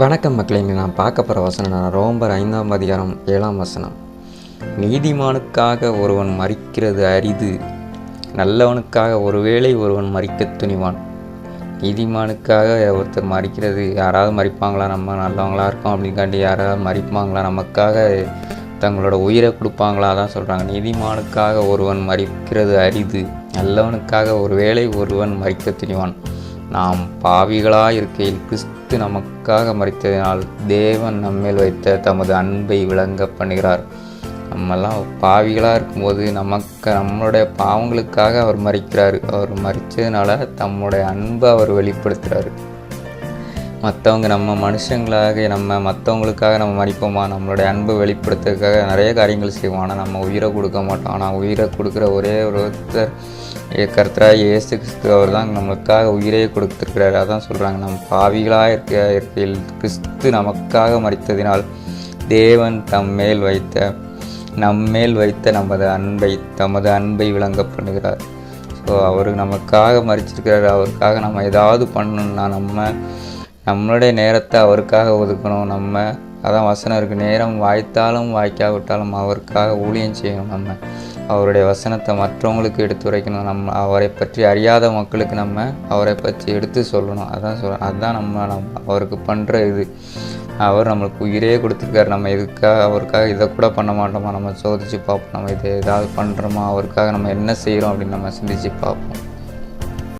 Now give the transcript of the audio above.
வணக்கம் மக்களை இங்கே நான் பார்க்க போகிற வசனம் நான் ரோம்பர் ஐந்தாம் அதிகாரம் ஏழாம் வசனம். நீதிமானுக்காக ஒருவன் மறிக்கிறது அரிது நல்லவனுக்காக ஒருவேளை ஒருவன் மறிக்க துணிவான். நீதிமானுக்காக ஒருத்தர் மறிக்கிறது யாராவது மறிப்பாங்களா நம்ம நல்லவங்களா இருக்கோம் அப்படின்காண்டி யாராவது மறிப்பாங்களா நமக்காக தங்களோட உயிரை கொடுப்பாங்களா? தான் சொல்கிறாங்க நீதிமானுக்காக ஒருவன் மறிக்கிறது அரிது நல்லவனுக்காக ஒருவேளை ஒருவன் மறிக்க துணிவான். நாம் பாவிகளாக இருக்கையில் கிறிஸ்து நமக்காக மறித்ததினால் தேவன் நம்மேல் வைத்த தமது அன்பை விளங்க பண்ணுகிறார். நம்மெல்லாம் பாவிகளாக இருக்கும்போது நமக்கு நம்மளுடைய பாவங்களுக்காக அவர் மறிக்கிறார். அவர் மறித்ததுனால தம்முடைய அன்பை அவர் வெளிப்படுத்துகிறாரு மற்றவங்க நம்ம மனுஷங்களாக நம்ம மற்றவங்களுக்காக நம்ம மறிப்போமா? நம்மளுடைய அன்பை வெளிப்படுத்துறதுக்காக நிறைய காரியங்கள் செய்வோம். ஆனால் நம்ம உயிரை கொடுக்க மாட்டோம். ஆனால் உயிரை கொடுக்குற ஒரே ஒருத்தர் கர்த்தராக இயேசு கிறிஸ்து அவர் தான் நமக்காக உயிரையே கொடுத்துருக்கிறாரு. அதான் சொல்கிறாங்க நம்ம பாவிகளாக இருக்க இருக்கையில் கிறிஸ்து நமக்காக மறித்ததினால் தேவன் தம் மேல் வைத்த நம்மேல் வைத்த நமது அன்பை தமது அன்பை விளங்க பண்ணுகிறார் ஸோ அவர் நமக்காக மறிச்சிருக்கிறார். அவருக்காக நம்ம ஏதாவது பண்ணணும்னா நம்ம நம்மளுடைய நேரத்தை அவருக்காக ஒதுக்கணும். நம்ம அதான் வசனம் இருக்குது நேரம் வாய்த்தாலும் வாய்க்காவிட்டாலும் அவருக்காக ஊழியம் செய்யணும் நம்ம. அவருடைய வசனத்தை மற்றவங்களுக்கு எடுத்துரைக்கணும் நம்ம அவரை பற்றி அறியாத மக்களுக்கு நம்ம அவரை பற்றி எடுத்து சொல்லணும். அதான் சொல்ல அதுதான் நம்ம நம் அவருக்கு பண்ணுற இது. அவர் நம்மளுக்கு உயிரே கொடுத்துருக்காரு. நம்ம இதுக்காக அவருக்காக இதை கூட பண்ண மாட்டோமா? நம்ம சோதித்து பார்ப்போம். நம்ம இதை ஏதாவது பண்ணுறோமா அவருக்காக நம்ம என்ன செய்கிறோம் அப்படின்னு நம்ம சிந்திச்சு பார்ப்போம்.